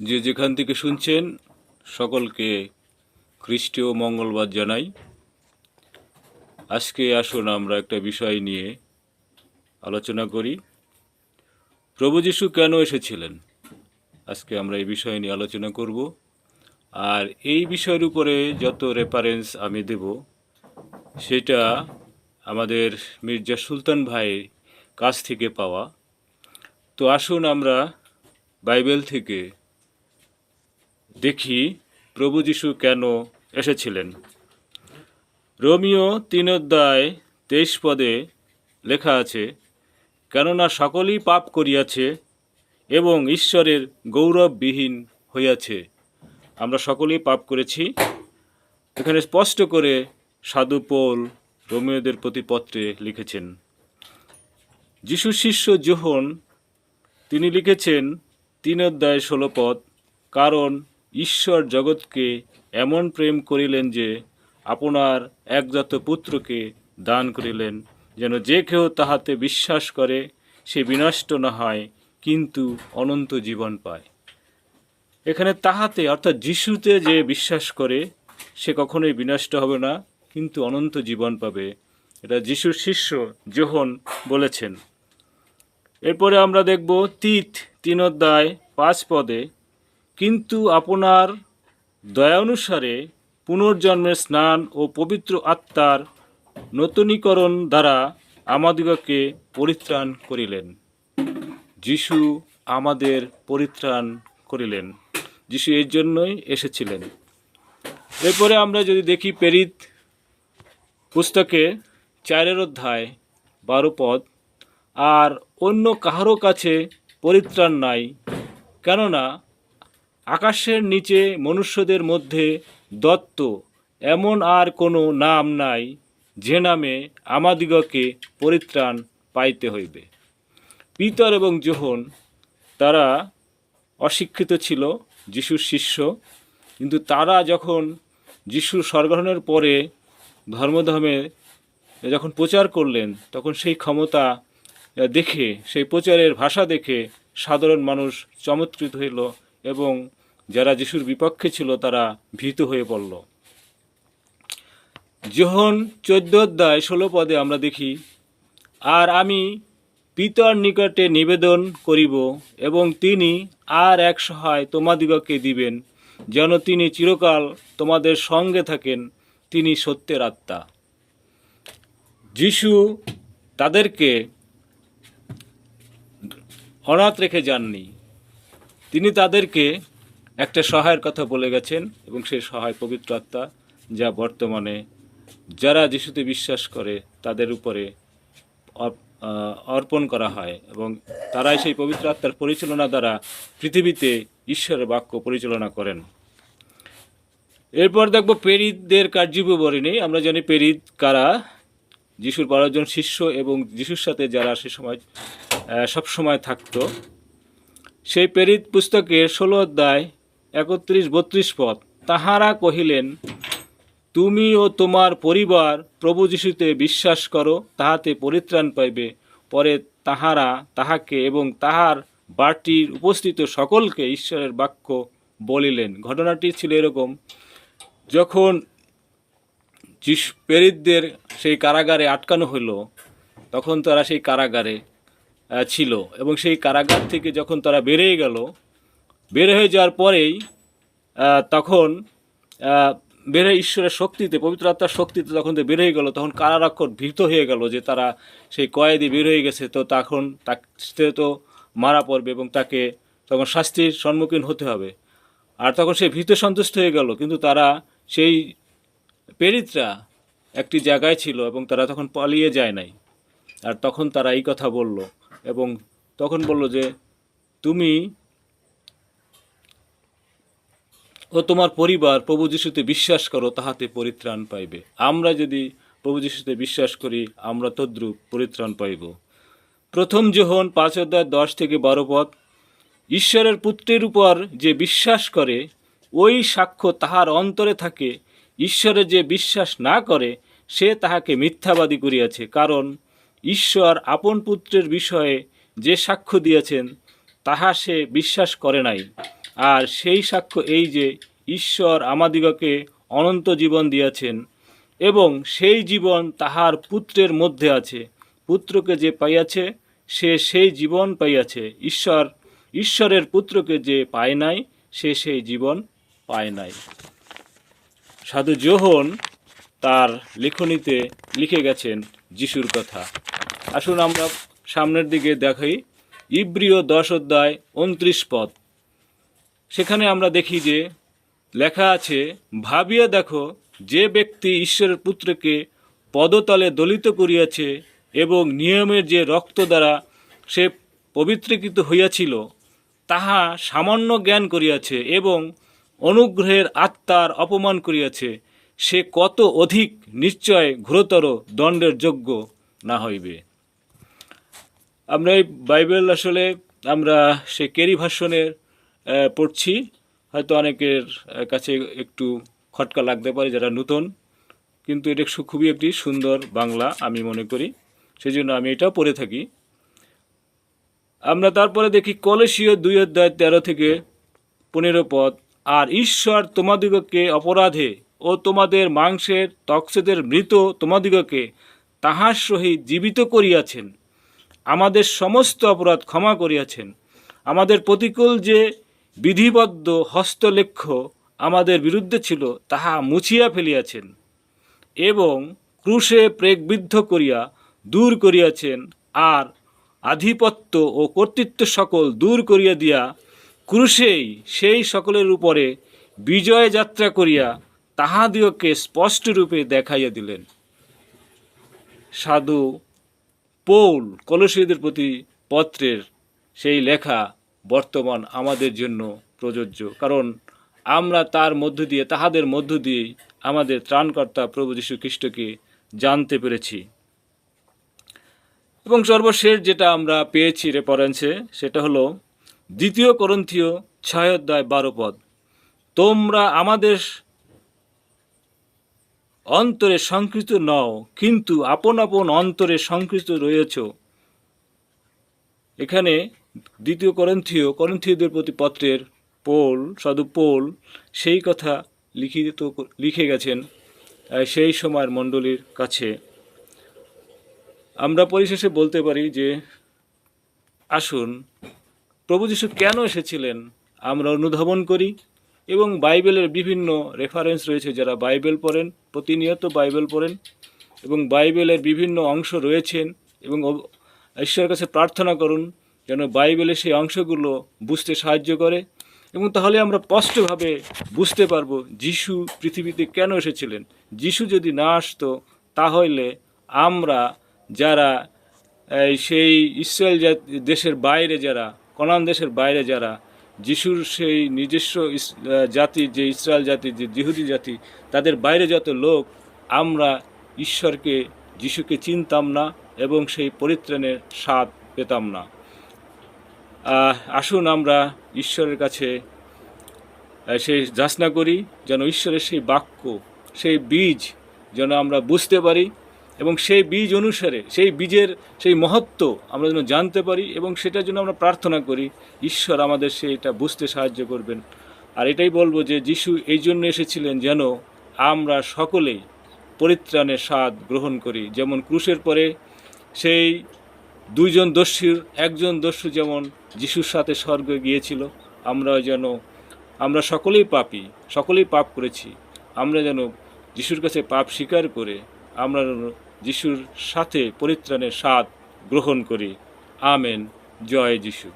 যে যেখান থেকে শুনছেন, সকলকে খ্রিস্টীয় মঙ্গলবার জানাই। আজকে আসুন আমরা একটা বিষয় নিয়ে আলোচনা করি। প্রভু যিশু কেন এসেছিলেন? আজকে আমরা এই বিষয় নিয়ে আলোচনা করব। আর এই বিষয়ের উপরে যত রেফারেন্স আমি দেব, সেটা আমাদের মির্জা সুলতান ভাইয়ের কাছ থেকে পাওয়া। তো আসুন আমরা বাইবেল থেকে দেখি প্রভু যিশু কেন এসেছিলেন। রোমিও তিন অধ্যায় তেইশ পদে লেখা আছে, কেননা সকলেই পাপ করিয়াছে এবং ঈশ্বরের গৌরববিহীন হইয়াছে। আমরা সকলেই পাপ করেছি। এখানে স্পষ্ট করে সাধু পোল রোমিওদের প্রতি পত্রে লিখেছেন। যিশু শিষ্য যোহন তিনি লিখেছেন তিন অধ্যায় ষোলো পদ, কারণ ঈশ্বর জগৎকে এমন প্রেম করিলেন যে আপনার একজাত পুত্রকে দান করিলেন, যেন যে কেউ তাহাতে বিশ্বাস করে, সে বিনষ্ট না হয়, কিন্তু অনন্ত জীবন পায়। এখানে তাহাতে, অর্থাৎ যিশুতে যে বিশ্বাস করে, সে কখনোই বিনষ্ট হবে না, কিন্তু অনন্ত জীবন পাবে। এটা যিশুর শিষ্য যোহন বলেছেন। এরপরে আমরা দেখব তিত তিন অধ্যায় পাঁচ পদে কিন্তু আপনার দয়ানুসারে পুনর্জন্মের স্নান ও পবিত্র আত্মার নতুনীকরণ দ্বারা আমাদিগকে পরিত্রাণ করিলেন। যিশু আমাদের পরিত্রাণ করিলেন। যিশু এর জন্যই এসেছিলেন। এরপরে আমরা যদি দেখি পেরিত পুস্তকে চারের অধ্যায় বারো পদ, আর অন্য কাহারও কাছে পরিত্রাণ নাই, কেননা আকাশের নিচে মনুষ্যদের মধ্যে দত্ত, এমন আর কোনো নাম নাই যে নামে আমাদিগকে পরিত্রাণ পাইতে হইবে। পিতর এবং যোহন তারা অশিক্ষিত ছিল যিশুর শিষ্য, কিন্তু তারা যখন যিশুর স্বর্গগ্রহণের পরে ধর্মধর্মে যখন প্রচার করলেন, তখন সেই ক্ষমতা দেখে, সেই প্রচারের ভাষা দেখে সাধারণ মানুষ চমৎকৃত হইল। এবং যারা যিশুর বিপক্ষে ছিল, তারা ভীত হয়ে পড়ল। যখন চোদ্দ অধ্যায় ষোলো পদে আমরা দেখি, আর আমি পিতার নিকটে নিবেদন করিব এবং তিনি আর এক সহায় তোমাদিগকে দিবেন, যেন তিনি চিরকাল তোমাদের সঙ্গে থাকেন, তিনি সত্যের আত্মা। যিশু তাদেরকে অনাথ রেখে যাননি। তিনি তাদেরকে একটা সহায়ের কথা বলে গেছেন এবং সেই সহায় পবিত্র আত্মা যা বর্তমানে যারা যিশুতে বিশ্বাস করে তাদের উপরে অর্পণ করা হয় এবং তারাই সেই পবিত্র আত্মার পরিচালনা দ্বারা পৃথিবীতে ঈশ্বরের বাক্য পরিচালনা করেন। এরপর দেখব পেরিতদের কার্যবিবরণী। আমরা জানি পেরিত কারা? যিশুর বারোজন শিষ্য এবং যিশুর সাথে যারা সে সময় সব সময় থাকতো। সেই প্রেরিত পুস্তকের ষোলো অধ্যায় একত্রিশ বত্রিশ পদ। তাহারা কহিলেন, তুমি ও তোমার পরিবার প্রভু যিশুতে বিশ্বাস করো, তাহাতে পরিত্রাণ পাইবে। পরে তাহারা তাহাকে এবং তাহার বাটির উপস্থিত সকলকে ঈশ্বরের বাক্য বলিলেন। ঘটনাটি ছিল এরকম, যখন যিশু প্রেরিতদের সেই কারাগারে আটকানো হলো তখন তারা সেই কারাগারে ছিল। এবং সেই কারাগার থেকে যখন তারা বেরিয়ে গেল, বের হয়ে যাওয়ার পরেই তখন বের ঈশ্বরের শক্তিতে, পবিত্র আত্মার শক্তিতে যখন বের হয়ে গেল, তখন কারারক্ষক ভীত হয়ে গেল যে তারা সেই কয়েদি বের হয়ে গেছে। তো তখন তাকে তো মারা পড়বে এবং তাকে তখন শাস্তির সম্মুখীন হতে হবে। আর তখন সে ভীত সন্তুষ্ট হয়ে গেল, কিন্তু তারা সেই প্রেরিতরা একটি জায়গায় ছিল এবং তারা তখন পালিয়ে যায় নাই। আর তখন তারা এই কথা বলল এবং তখন বলল যে, তুমি ও তোমার পরিবার প্রভু যিশুতে বিশ্বাস করো, তাহাতে পরিত্রাণ পাইবে। আমরা যদি প্রভু যিশুতে বিশ্বাস করি, আমরা তদ্রুপ পরিত্রাণ পাইব। প্রথম যোহন পাঁচ অধ্যায় দশ থেকে বারো পথ ঈশ্বরের পুত্রের উপর যে বিশ্বাস করে, ওই সাক্ষ্য তাহার অন্তরে থাকে। ঈশ্বরে যে বিশ্বাস না করে, সে তাহাকে মিথ্যাবাদী করিয়াছে। কারণ ঈশ্বর আপন পুত্রের বিষয়ে যে সাক্ষ্য দিয়েছেন, তাহা সে বিশ্বাস করে নাই। আর সেই সাক্ষ্য এই যে, ঈশ্বর আমাদিগকে অনন্ত জীবন দিয়াছেন এবং সেই জীবন তাহার পুত্রের মধ্যে আছে। পুত্রকে যে পাইয়াছে, সে সেই জীবন পাইয়াছে। ঈশ্বর, ঈশ্বরের পুত্রকে যে পায় নাই, সে সেই জীবন পায় নাই। সাধু যোহন তার লেখনীতে লিখে গেছেন যিশুর কথা। আসুন আমরা সামনের দিকে দেখাই। ইব্রিয় দশ অধ্যায় উনত্রিশ পদ। সেখানে আমরা দেখি যে লেখা আছে, ভাবিয়া দেখো, যে ব্যক্তি ঈশ্বরের পুত্রকে পদতলে দলিত করিয়াছে এবং নিয়মের যে রক্ত দ্বারা সে পবিত্রীকৃত হইয়াছিল, তাহা সামান্য জ্ঞান করিয়াছে এবং অনুগ্রহের আত্মার অপমান করিয়াছে। সে কত অধিক নিশ্চয় ঘোরতর দণ্ডের যোগ্য না হইবে। আমরা এই বাইবেল আসলে আমরা সে কেরি ভাষণের পড়ছি। হয়তো অনেকের কাছে একটু খটকা লাগতে পারে যারা নতুন, কিন্তু এটা খুবই একটি সুন্দর বাংলা আমি মনে করি। সেই জন্য আমি এটাও পড়ে থাকি। আমরা তারপরে দেখি কলেশীয় দুই অধ্যায় তেরো থেকে পনেরো পদ, আর ঈশ্বর তোমাদিগকে অপরাধে ও তোমাদের মাংসের তক্সেদের মৃত তোমাদিগকে তাহার সহিত জীবিত করিয়াছেন। আমাদের সমস্ত অপরাধ ক্ষমা করিয়াছেন। আমাদের প্রতিকূল যে বিধিবদ্ধ হস্তলেখ্য আমাদের বিরুদ্ধে ছিল, তাহা মুছিয়া ফেলিয়াছেন এবং ক্রুশে প্রেগবিদ্ধ করিয়া দূর করিয়াছেন আর আধিপত্য ও কর্তৃত্ব সকল দূর করিয়া দিয়া ক্রুশেই সেই সকলের উপরে বিজয় যাত্রা করিয়া তাহাদিওকে স্পষ্টরূপে দেখাইয়া দিলেন। সাধু পৌল কলসীদের প্রতি পত্রের সেই লেখা বর্তমান আমাদের জন্য প্রযোজ্য। কারণ আমরা তার মধ্য দিয়ে, তাহাদের মধ্য দিয়েই আমাদের ত্রাণকর্তা প্রভু যীশু খ্রিস্টকে জানতে পেরেছি। এবং সর্বশেষ যেটা আমরা পেয়েছি রেফারেন্সে সেটা হলো দ্বিতীয় করন্থীয় ছয় অধ্যায় বারো পদ। তোমরা আমাদের অন্তরে সংকৃত নও, কিন্তু আপন আপন অন্তরে সংকৃত রয়েছ। এখানে দ্বিতীয় করন্থীয়, করন্থীয়দের প্রতি পত্রের পোল, সাধু পোল, সেই কথা লিখিত লিখে গেছেন সেই সময়ের মণ্ডলীর কাছে। আমরা পরিশেষে বলতে পারি যে, আসুন, প্রভু যীশু কেন এসেছিলেন? আমরা অনুধাবন করি। এবং বাইবেলের বিভিন্ন রেফারেন্স রয়েছে যারা বাইবেল পড়েন, প্রতিনিয়ত বাইবেল পড়েন এবং বাইবেলের বিভিন্ন অংশ রয়েছেন এবং ঈশ্বরের কাছে প্রার্থনা করুন যেন বাইবেলের সেই অংশগুলো বুঝতে সাহায্য করে এবং তাহলে আমরা স্পষ্টভাবে বুঝতে পারব যিশু পৃথিবীতে কেন এসেছিলেন। যিশু যদি না আসতো, তাহলে আমরা যারা সেই ইসরায়েল দেশের বাইরে যারা, কনান দেশের বাইরে যারা যিশুর সেই নিজস্ব জাতি, যে ইসরায়েল জাতি, যে জিহুদি জাতি, তাদের বাইরে যত লোক, আমরা ঈশ্বরকে, যিশুকে চিনতাম না এবং সেই পরিত্রাণের স্বাদ পেতাম না। আসুন আমরা ঈশ্বরের কাছে সেই যাচনা করি, যেন ঈশ্বরের সেই বাক্য, সেই বীজ, যেন আমরা বুঝতে পারি এবং সেই বীজ অনুসারে, সেই বীজের সেই মহত্ব আমরা যেন জানতে পারি এবং সেটার জন্য আমরা প্রার্থনা করি, ঈশ্বর আমাদের সে এটা বুঝতে সাহায্য করবেন। আর এটাই বলব যে যিশু এই জন্য এসেছিলেন যেন আমরা সকলেই পরিত্রাণের স্বাদ গ্রহণ করি। যেমন ক্রুশের পরে সেই দুইজন দস্যুর, একজন দস্যু যেমন যিশুর সাথে স্বর্গে গিয়েছিল, আমরা যেন, আমরা সকলেই পাপি, সকলেই পাপ করেছি। আমরা যেন যিশুর কাছে পাপ স্বীকার করে আমরা যিশুর সাথে পরিত্রাণের স্বাদ গ্রহণ করি। আমেন। জয় যিশু।